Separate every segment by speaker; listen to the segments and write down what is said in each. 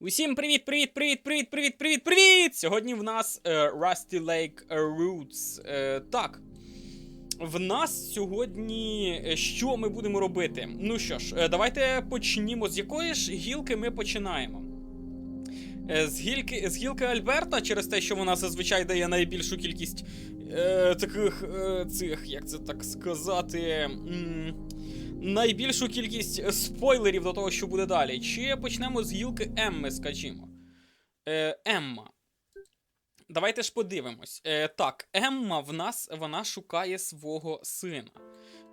Speaker 1: Усім привіт, привіт, привіт, привіт, привіт, привіт, привіт! Сьогодні в нас е, Rusty Lake Roots. Е, так. В нас сьогодні е, що ми будемо робити? Ну що ж, е, давайте почнімо. З якої ж гілки ми починаємо? Е, з, гілки, з гілки Альберта, через те, що вона зазвичай дає найбільшу кількість е, таких е, цих, як це так сказати. м, найбільшу кількість спойлерів до того, що буде далі. Чи почнемо з гілки Емми, скажімо. Е, Емма. Давайте ж подивимось. Е, так, Емма в нас вона шукає свого сина.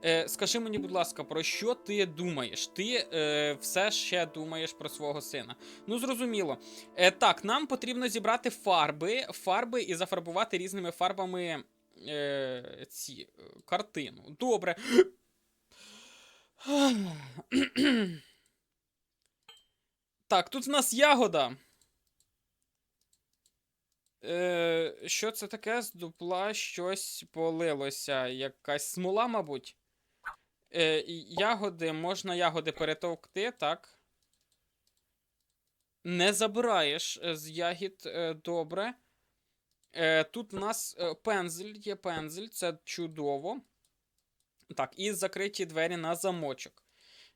Speaker 1: Е, скажи мені, будь ласка, про що ти думаєш? Ти е, все ще думаєш про свого сина. Ну, зрозуміло. Е, так, нам потрібно зібрати фарби, фарби і зафарбувати різними фарбами е, ці е, картину. Добре. Так, тут в нас ягода. Е, що це таке? З дупла щось полилося. Якась смола, мабуть. Е, ягоди, можна ягоди перетовкти, так? Не забираєш е, з ягід е, добре. Е, тут в нас е, пензель, є пензель, це чудово. Так, і закриті двері на замочок.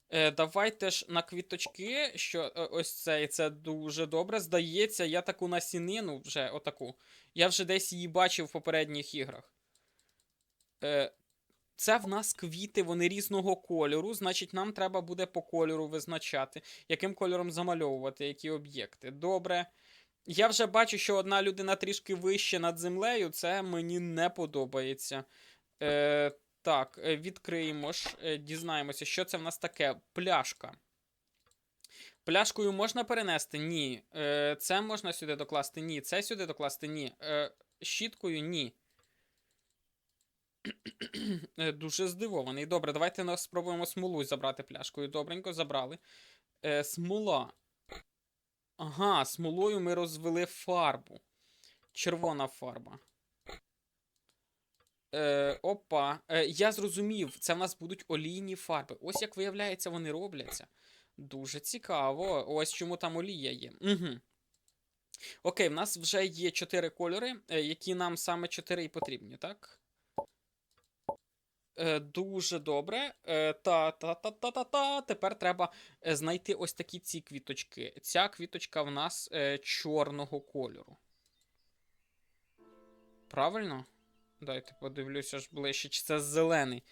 Speaker 1: Е, давайте ж на квіточки, що е, ось це, це дуже добре. Здається, я таку насінину вже отаку. Я вже десь її бачив в попередніх іграх. Е, це в нас квіти, вони різного кольору. Значить, нам треба буде по кольору визначати, яким кольором замальовувати які об'єкти. Добре. Я вже бачу, що одна людина трішки вище над землею. Це мені не подобається. Е, так, е, відкриємо ж, е, дізнаємося, що це в нас таке. Пляшка. Пляшкою можна перенести? Ні. Е, Це можна сюди докласти? Ні. Це сюди докласти? Ні. Щіткою ні. Дуже здивований. Добре, давайте спробуємо смолу забрати пляшкою. Добренько, забрали. Смола. Ага, смолою ми розвели фарбу. Червона фарба. Е, опа. Е, я зрозумів, це в нас будуть олійні фарби. Ось як виявляється, вони робляться. Дуже цікаво. Ось чому там олія є. Угу. Окей, в нас вже є чотири кольори, е, які нам саме чотири і потрібні, так? Е, дуже добре. Е, Та-та-та-та-та-та. Тепер треба е, знайти ось такі ці квіточки. Ця квіточка в нас е, чорного кольору. Правильно? Дайте подивлюся ж ближче, чи це зелений.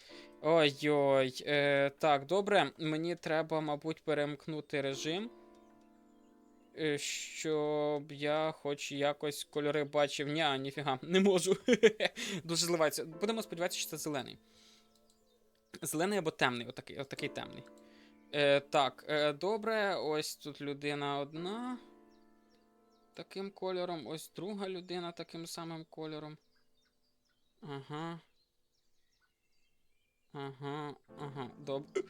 Speaker 1: Ой-ой. Е, так, добре. Мені треба, мабуть, перемкнути режим. е, Щоб я хоч якось кольори бачив. Ня, ніфіга, не можу. Дуже зливається. Будемо сподіватися, що це зелений. Зелений або темний, отакий, отакий темний. Е, так, е, добре, ось тут людина одна. Таким кольором. Ось друга людина таким самим кольором. Ага. Ага, ага, добре.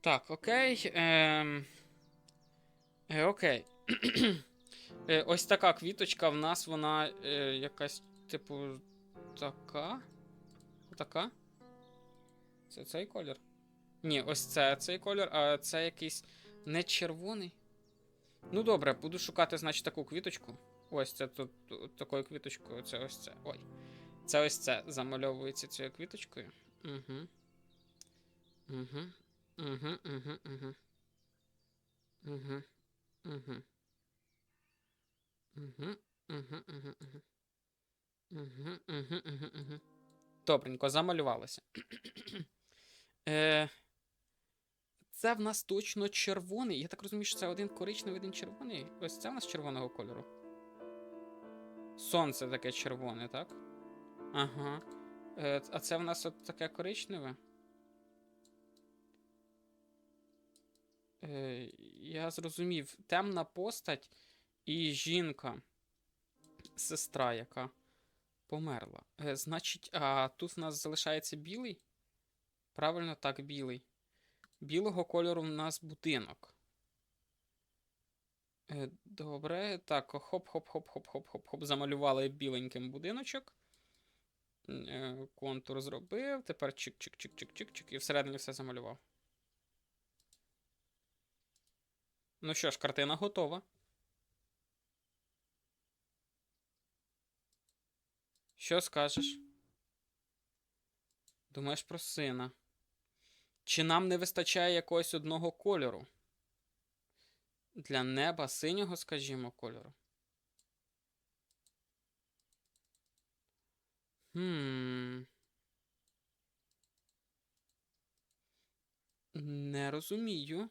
Speaker 1: Так, окей. Ем... Е, окей. е, ось така квіточка в нас, вона е, якась, типу, така. Така? Це цей колір? Ні, ось це цей колір, а це якийсь не червоний. Ну добре, буду шукати, значить, таку квіточку. Ось це тут такою квіточкою. Це ось це. Ой. Це ось це замальовується цією квіточкою. Угу. Угу. Угу, угу, угу. Угу. Угу. Угу. Угу, угу, угу. Угу, угу, угу, угу. Добренько, замалювалося. е, це в нас точно червоний. Я так розумію, що це один коричневий, один червоний. Ось це в нас червоного кольору. Сонце таке червоне, так? Ага. Е, а це в нас от таке коричневе. Е, я зрозумів. Темна постать і жінка. Сестра, яка померла. Е, значить, а тут в нас залишається білий? Правильно, так, білий. Білого кольору в нас будинок. Е, Добре, так, хоп-хоп-хоп-хоп-хоп-хоп-хоп. Замалювали біленьким будиночок. Е, Контур зробив. Тепер чик-чик-чик-чик-чик-чик. І всередині все замалював. Ну що ж, картина готова. Що скажеш? Думаєш про сина? Чи нам не вистачає якогось одного кольору? Для неба синього, скажімо, кольору. Хм. Не розумію.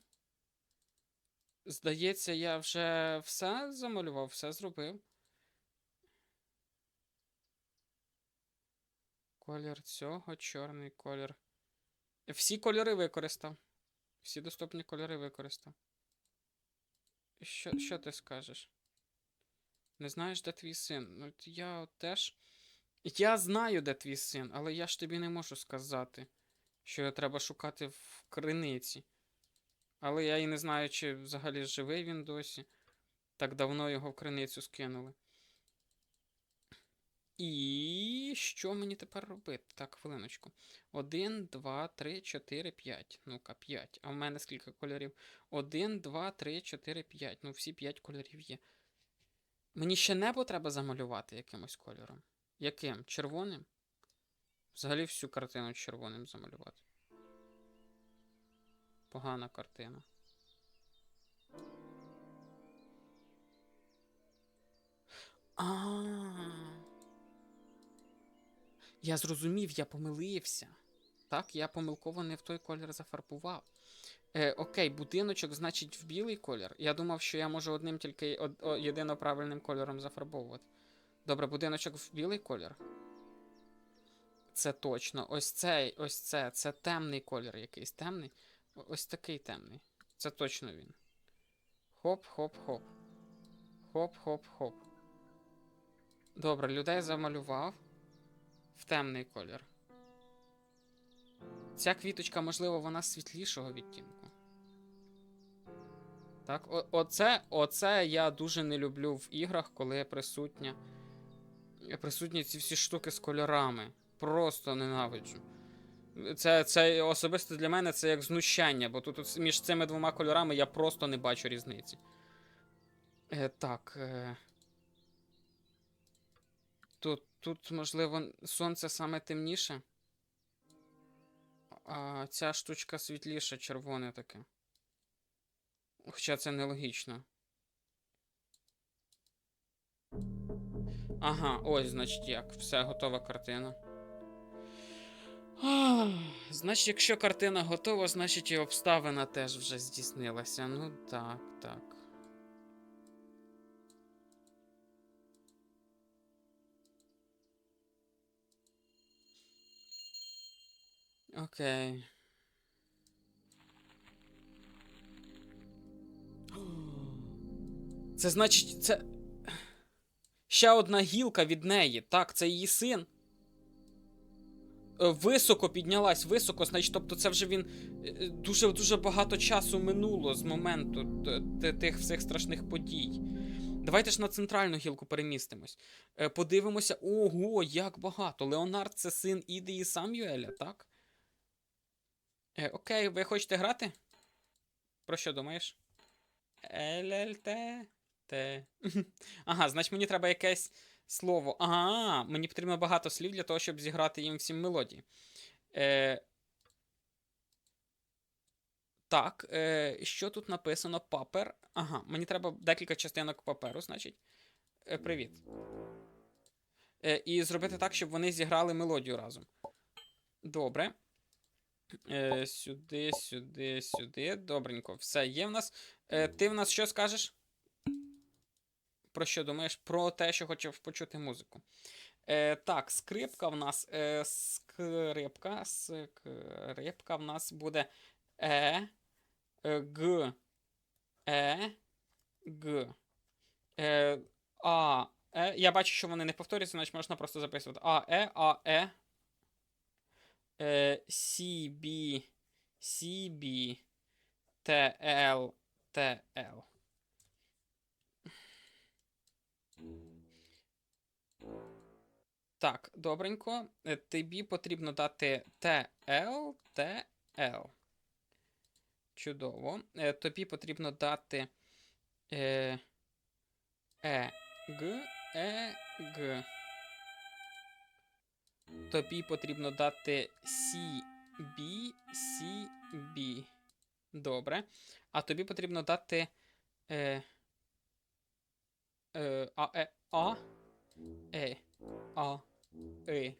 Speaker 1: Здається, я вже все замалював, все зробив. Колір цього, чорний колір. Всі кольори використав. Всі доступні кольори використав. Що, що ти скажеш? Не знаєш, де твій син? Ну, от я теж. Я знаю, де твій син, але я ж тобі не можу сказати, що його треба шукати в криниці. Але я і не знаю, чи взагалі живий він досі. Так давно його в криницю скинули. І що мені тепер робити? Так, хвилиночку. Один, два, три, чотири, п'ять. Ну-ка, п'ять. А в мене скільки кольорів? Один, два, три, чотири, п'ять. Ну, всі п'ять кольорів є. Мені ще небо треба замалювати якимось кольором. Яким? Червоним? Взагалі всю картину червоним замалювати. Погана картина. А. Я зрозумів, я помилився. Так, я помилково не в той колір зафарбував. Е, окей, будиночок, значить, в білий колір. Я думав, що я можу одним тільки од, о, єдино правильним кольором зафарбовувати. Добре, будиночок в білий колір. Це точно. Ось цей, ось це. Це темний колір якийсь. Темний. Ось такий темний. Це точно він. Хоп-хоп-хоп. Хоп-хоп-хоп. Добре, людей замалював в темний колір. Ця квіточка, можливо, вона світлішого відтінку. Так, о- оце, оце я дуже не люблю в іграх, коли присутня. Присутні ці всі штуки з кольорами. Просто ненавиджу. Це, це особисто для мене це як знущання, бо тут між цими двома кольорами я просто не бачу різниці. Е, так. Е... Тут, можливо, сонце саме темніше. А ця штучка світліша, червоне таке. Хоча це нелогічно. Ага, ось, значить, як. Все, готова картина. Ах, Значить, якщо картина готова, значить і обставина теж вже здійснилася. Ну так, так. Окей. Це значить, це. Ще одна гілка від неї. Так, це її син. Е, Високо піднялась, високо, значить, тобто це вже він е, дуже дуже багато часу минуло з моменту тих всіх страшних подій. Давайте ж на центральну гілку перемістимось. Е, Подивимося. Ого, як багато. Леонард це син Іди і Самюеля, так? Е, окей, ви хочете грати? Про що думаєш? ЛЛТ. Ага, значить мені треба якесь слово. Ага, мені потрібно багато слів для того, щоб зіграти їм всім мелодії. Е... Так, е... що тут написано? Папер. Ага, мені треба декілька частинок паперу, значить. Е, привіт. Е, і зробити так, щоб вони зіграли мелодію разом. Добре. Е, сюди, сюди, сюди. Добренько. Все є в нас. Е, ти в нас що скажеш? Про що думаєш? Про те, що хочеш почути музику. Е, так, скрипка в нас. Е, скрипка. Скрипка в нас буде Е. Г. Е. Г. Е, а. Е. Я бачу, що вони не повторюються, значить можна просто записувати. А, Е, А, Е. Е, CB, CB, TL, TL. Так, добренько. Е, тобі потрібно дати TL, TL. Чудово. Е, тобі потрібно дати EG, EG. Тобі потрібно дати. Сі. Бі. Добре. А тобі потрібно дати. Е. Е. А. Е. А. Е. А. Е.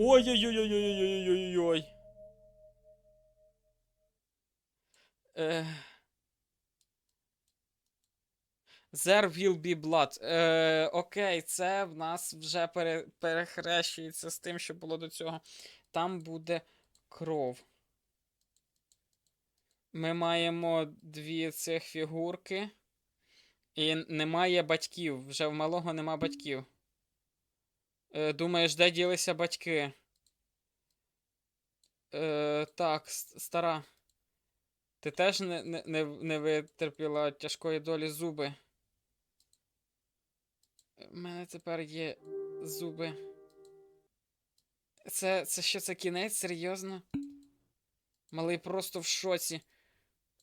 Speaker 1: Ой-ой-ой-ой-ой-ой-ой-ой-ой. Е... There will be blood. Е, окей, це в нас вже пере, перехрещується з тим, що було до цього. Там буде кров. Ми маємо дві цих фігурки. І немає батьків. Вже в малого нема батьків. Е, думаєш, де ділися батьки? Е, так, стара. Ти теж не, не, не, витерпіла тяжкої долі зуби. У мене тепер є зуби. Це, це що, це кінець? Серйозно? Малий просто в шоці.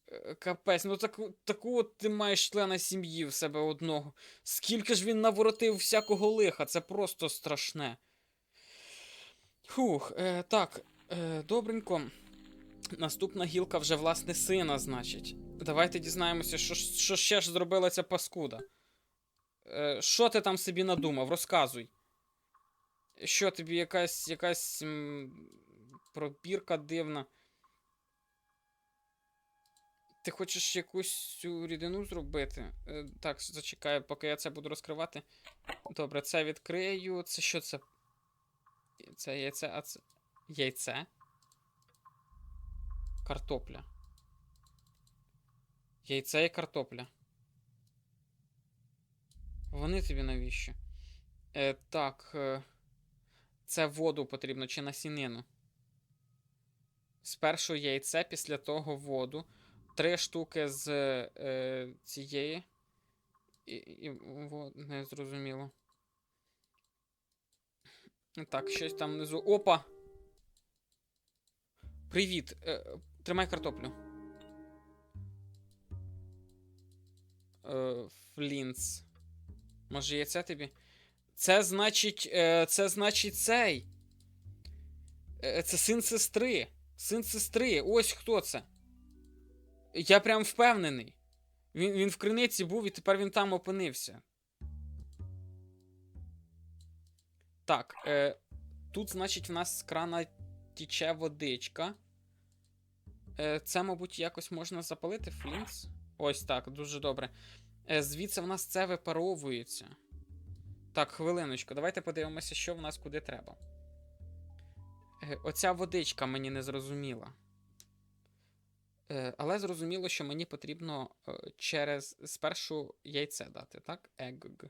Speaker 1: Е, Капець, ну таку, таку от ти маєш члена сім'ї в себе одного. Скільки ж він наворотив всякого лиха, це просто страшне. Фух, е, так, е, добренько. Наступна гілка вже власне сина, значить. Давайте дізнаємося, що, що ще ж зробила ця паскуда. Е, що ти там собі надумав? Розказуй. Що тобі якась якась пробірка дивна? Ти хочеш якусь цю рідину зробити? Е, так, зачекай, поки я це буду розкривати. Добре, це відкрию. Це що це? Це яйце, а це. Яйце? Картопля. Яйце і картопля. Вони тобі навіщо? Е, так. Е, це воду потрібно чи насінину. Спершу яйце, після того воду. Три штуки з е, цієї. І, і во, не зрозуміло. Так, щось там внизу. Опа! Привіт. Е, тримай картоплю. Е, Флінц. Може, є це тобі? Це значить. Е, це значить цей. Е, це син сестри. Син сестри. Ось хто це. Я прям впевнений. Він, він в криниці був і тепер він там опинився. Так. Е, тут, значить, в нас з крана тіче водичка. Е, це, мабуть, якось можна запалити флінс. Ось так, дуже добре. Е, звідси в нас це випаровується. Так, хвилиночку, давайте подивимося, що в нас куди треба. Е, оця водичка мені не зрозуміла. Е, але зрозуміло, що мені потрібно через спершу яйце дати, так? Egg.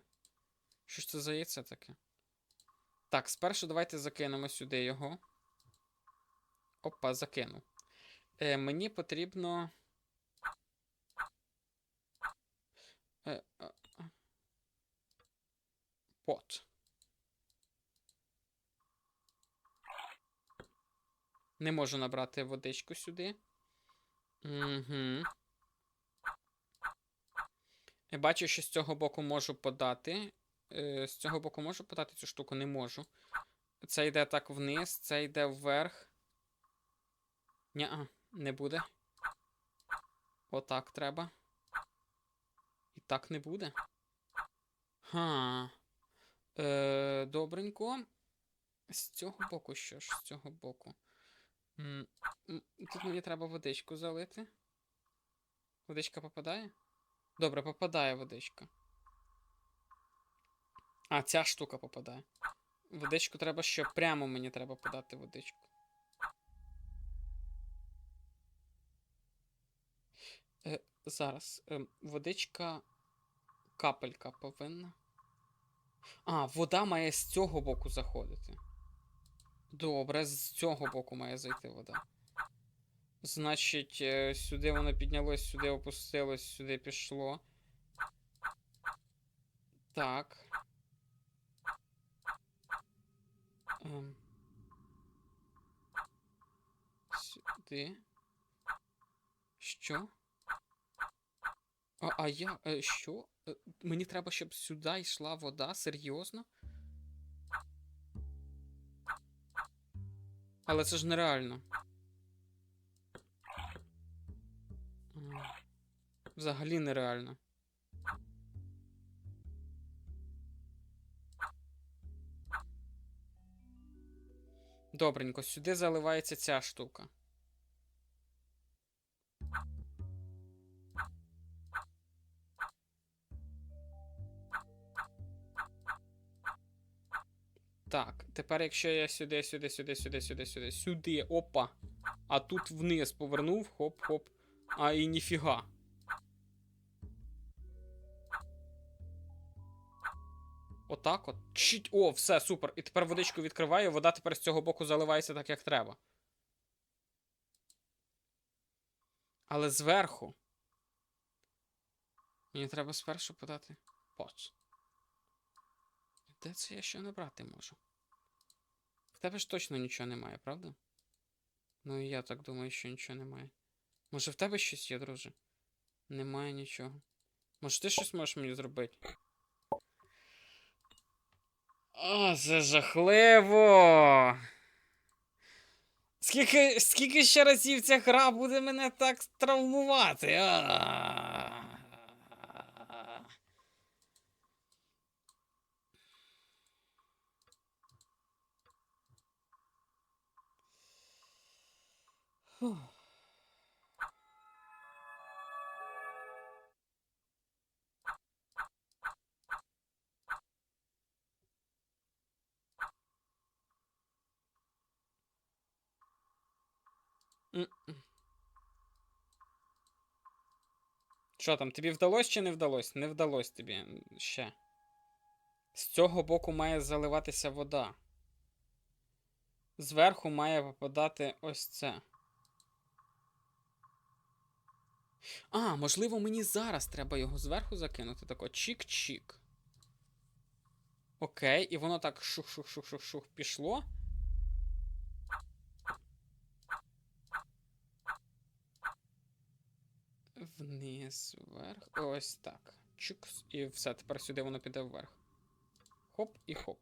Speaker 1: Що ж це за яйце таке? Так, спершу давайте закинемо сюди його. Опа, закину. Е, мені потрібно. А, а. Пот. Не можу набрати водичку сюди. Угу. Я бачу, що з цього боку можу подати. Е, з цього боку можу подати цю штуку, не можу. Це йде так вниз, це йде вверх. Ня, не буде. Отак треба. Так не буде. Ха. Е, добренько. З цього боку що ж? З цього боку. Тут мені треба водичку залити. Водичка попадає? Добре, попадає водичка. А, ця штука попадає. Водичку треба що? Прямо мені треба подати водичку. Е, зараз. Е, водичка. Капелька повинна. А, вода має з цього боку заходити. Добре, з цього боку має зайти вода. Значить, е, сюди воно піднялось, сюди опустилось, сюди пішло. Так. Ем. сюди. Що? А, а я. Е, що? Е, мені треба, щоб сюди йшла вода? Серйозно? Але це ж нереально. Взагалі нереально. Добренько, сюди заливається ця штука. Так, тепер якщо я сюди, сюди, сюди, сюди, сюди, сюди, сюди, опа. А тут вниз повернув, хоп-хоп. А і ніфіга. Отак от. Чуть. О, все, супер. І тепер водичку відкриваю, вода тепер з цього боку заливається так, як треба. Але зверху. Мені треба спершу подати поц. Де це я ще не брати можу? В тебе ж точно нічого немає, правда? Ну і я так думаю, що нічого немає. Може в тебе щось є, друже? Немає нічого. Може ти щось можеш мені зробити? О, це жахливо. Скільки, скільки ще разів ця гра буде мене так травмувати? А. Що там, тобі вдалося чи не вдалося? Не вдалося тобі ще. З цього боку має заливатися вода. Зверху має попадати ось це. А, можливо, мені зараз треба його зверху закинути. Тако чик-чик. Окей, і воно так шух-шух-шух-шух-шух пішло. Вниз, вверх. Ось так. Чукс. І все, тепер сюди воно піде вверх. Хоп і хоп.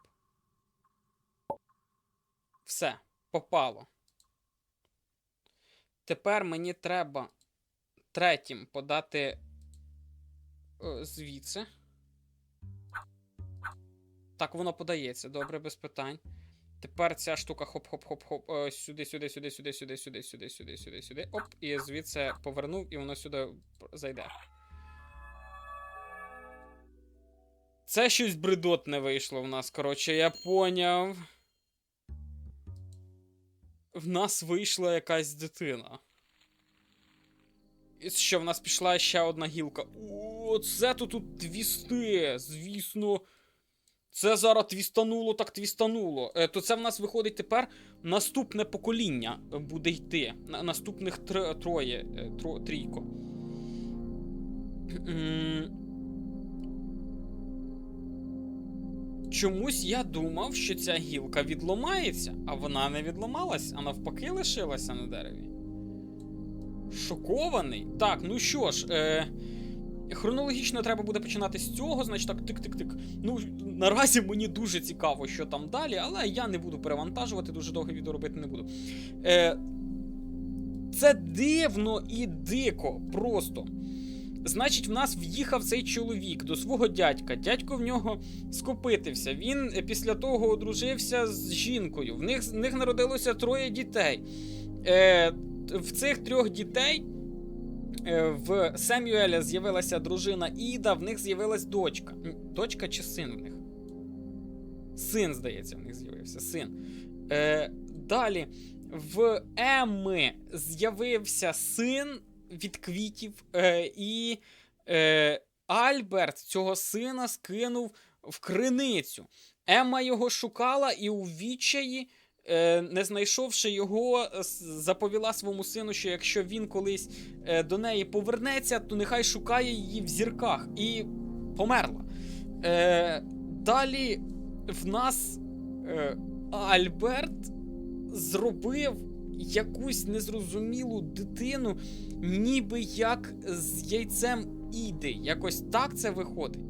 Speaker 1: Все, попало. Тепер мені треба третім подати е, звідси. Так, воно подається. Добре, без питань. Тепер ця штука хоп-хоп-хоп-хоп. е, Сюди, сюди, сюди, сюди, сюди, сюди, сюди, сюди, сюди, сюди. Оп, і звідси повернув, і воно сюди зайде. Це щось бредотне вийшло в нас, коротше, я поняв. В нас вийшла якась дитина. Що, в нас пішла ще одна гілка. О, це то тут твісти, звісно. Це зараз твістануло, так твістануло. Е, то це в нас виходить тепер наступне покоління буде йти. На, наступних тр, троє. е, Тро, трійко. Чомусь я думав, що ця гілка відломається, а вона не відломалась, а навпаки лишилася на дереві. Шокований. Так, ну що ж, е, хронологічно треба буде починати з цього, значить так, тик-тик-тик. Ну, наразі мені дуже цікаво, що там далі, але я не буду перевантажувати, дуже довге відео робити не буду. Е, Це дивно і дико просто. Значить, в нас в'їхав цей чоловік до свого дядька. Дядько в нього скопитився. Він е, після того одружився з жінкою. В них, в них народилося троє дітей. Е, в цих трьох дітей е, в Семюеля з'явилася дружина Іда, в них з'явилась дочка. Дочка чи син в них? Син, здається, в них з'явився. Син. Е, далі в Емми з'явився син від квітів, е, і е, Альберт цього сина скинув в криницю. Емма його шукала і у відчаї, не знайшовши його, заповіла своєму сину, що якщо він колись е, до неї повернеться, то нехай шукає її в зірках. І померла. Е, далі в нас е, Альберт зробив якусь незрозумілу дитину, ніби як з яйцем іди. Якось так це виходить.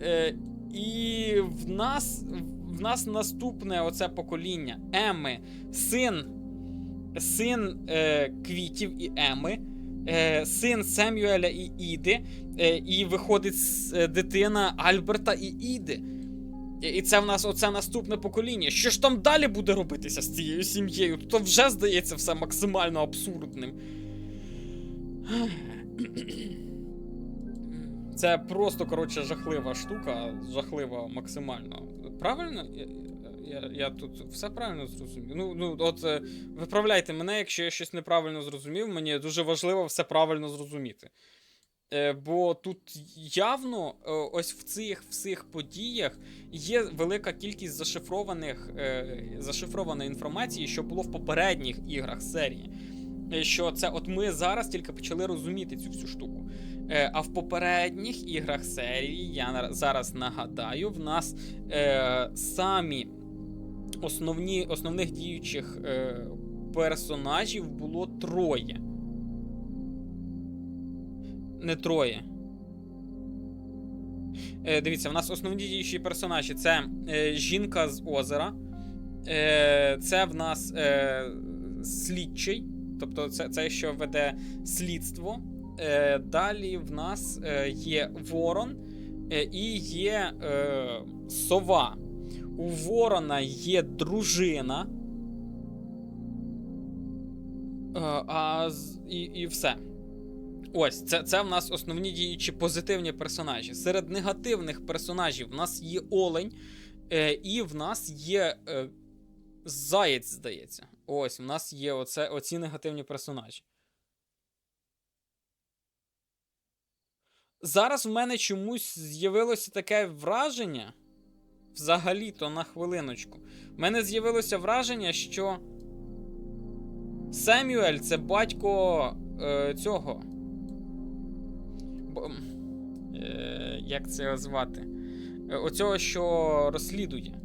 Speaker 1: Е, і в нас, в нас наступне оце покоління Еми, син, син е, Квітів і Еми, е, син Семюеля і Іди, е, і виходить е, дитина Альберта і Іди. І це в нас оце наступне покоління. Що ж там далі буде робитися з цією сім'єю? То вже здається все максимально абсурдним. Це просто, коротше, жахлива штука, жахлива максимально. Правильно? Я, я, я тут все правильно зрозумів. Ну, ну, от е, виправляйте мене, якщо я щось неправильно зрозумів. Мені дуже важливо все правильно зрозуміти. Е, бо тут явно е, ось в цих всіх подіях є велика кількість зашифрованих, е, зашифрованої інформації, що було в попередніх іграх серії. Е, Що це от ми зараз тільки почали розуміти цю всю штуку. Е, а в попередніх іграх серії, я зараз нагадаю, в нас е, самі основні, основних діючих е, персонажів було троє. Не троє. Е, дивіться, в нас основні діючі персонажі це е, жінка з озера. Е, це в нас е, слідчий. Тобто, це, це що веде слідство. Е, далі в нас е, є ворон е, і є е, сова. У ворона є дружина. Е, а, і, і все. Ось, це, це в нас основні діючі позитивні персонажі. Серед негативних персонажів в нас є Олень, е, і в нас є е, Заєць, здається. Ось, в нас є оце, оці негативні персонажі. Зараз в мене чомусь з'явилося таке враження. Взагалі-то на хвилиночку. В мене з'явилося враження, що Семюель це батько е, цього. Бо, е, як це звати? Е, Оцього, що розслідує.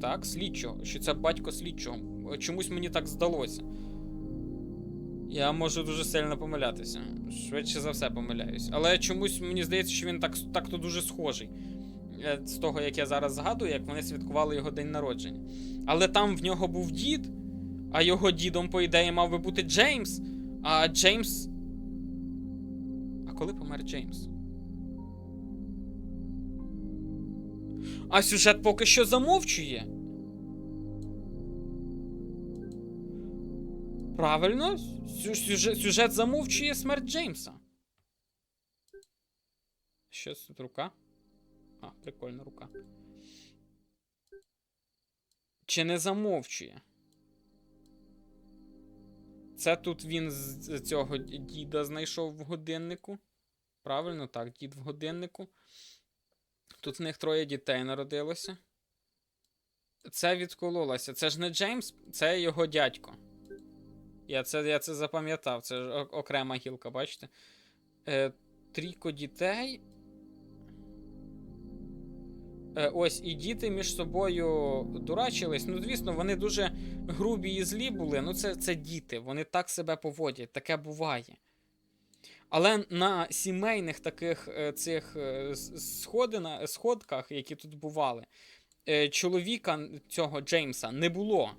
Speaker 1: Так, слідчого. Що це батько слідчого. Чомусь мені так здалося. Я можу дуже сильно помилятися. Швидше за все помиляюсь. Але чомусь мені здається, що він так, так-то дуже схожий. Е, З того, як я зараз згадую, як вони святкували його день народження. Але там в нього був дід, а його дідом, по ідеї, мав би бути Джеймс. А Джеймс. А коли помер Джеймс? А сюжет поки що замовчує. Правильно, сюжет, сюжет замовчує смерть Джеймса. Що це тут рука? А, прикольна рука. Чи не замовчує? Це тут він з цього діда знайшов в годиннику. Правильно, так, дід в годиннику. Тут в них троє дітей народилося. Це відкололося. Це ж не Джеймс, це його дядько. Я це, я це запам'ятав, це ж окрема гілка, бачите? Е, трійко дітей. Е, ось і діти між собою дурачились. Ну, звісно, вони дуже грубі і злі були. Ну, це, це діти, вони так себе поводять, таке буває. Але на сімейних таких е, цих е, сходина, сходках, які тут бували, е, чоловіка цього Джеймса не було.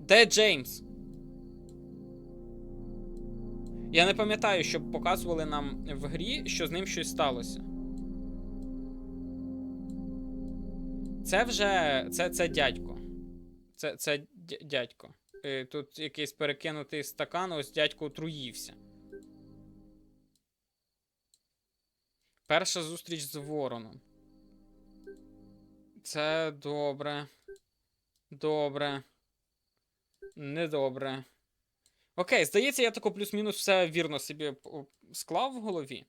Speaker 1: Де Джеймс? Я не пам'ятаю, щоб показували нам в грі, що з ним щось сталося. Це вже. Це, це дядько. Це, це дядько. Е, Тут якийсь перекинутий стакан, ось дядько отруївся. Перша зустріч з вороном. Це добре. Добре. Недобре. Окей, здається, я тако плюс-мінус все вірно собі склав в голові.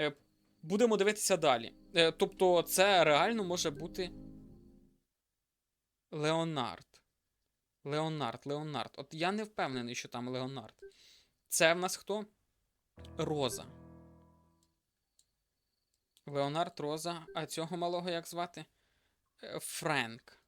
Speaker 1: Е, Будемо дивитися далі. Е, Тобто, це реально може бути. Леонард. Леонард, Леонард. От я не впевнений, що там Леонард. Це в нас хто? Роза. Леонард Роза. А цього малого як звати? Е, Френк.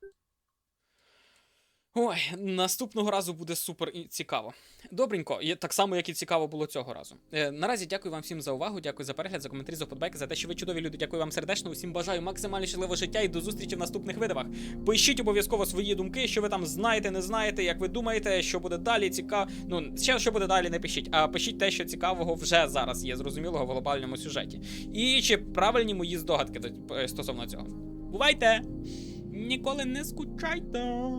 Speaker 1: Ой, наступного разу буде супер і цікаво. Добренько, і так само, як і цікаво було цього разу. Е, наразі дякую вам всім за увагу, дякую за перегляд, за коментарі, за вподобайки, за те, що ви чудові люди. Дякую вам сердечно. Усім бажаю максимально щасливого життя і до зустрічі в наступних видавах. Пишіть обов'язково свої думки, що ви там знаєте, не знаєте, як ви думаєте, що буде далі цікаво. Ну, ще що буде далі, не пишіть, а пишіть те, що цікавого вже зараз є, зрозумілого в глобальному сюжеті. І чи правильні мої здогадки е, стосовно цього. Бувайте! Ніколи не скучайте!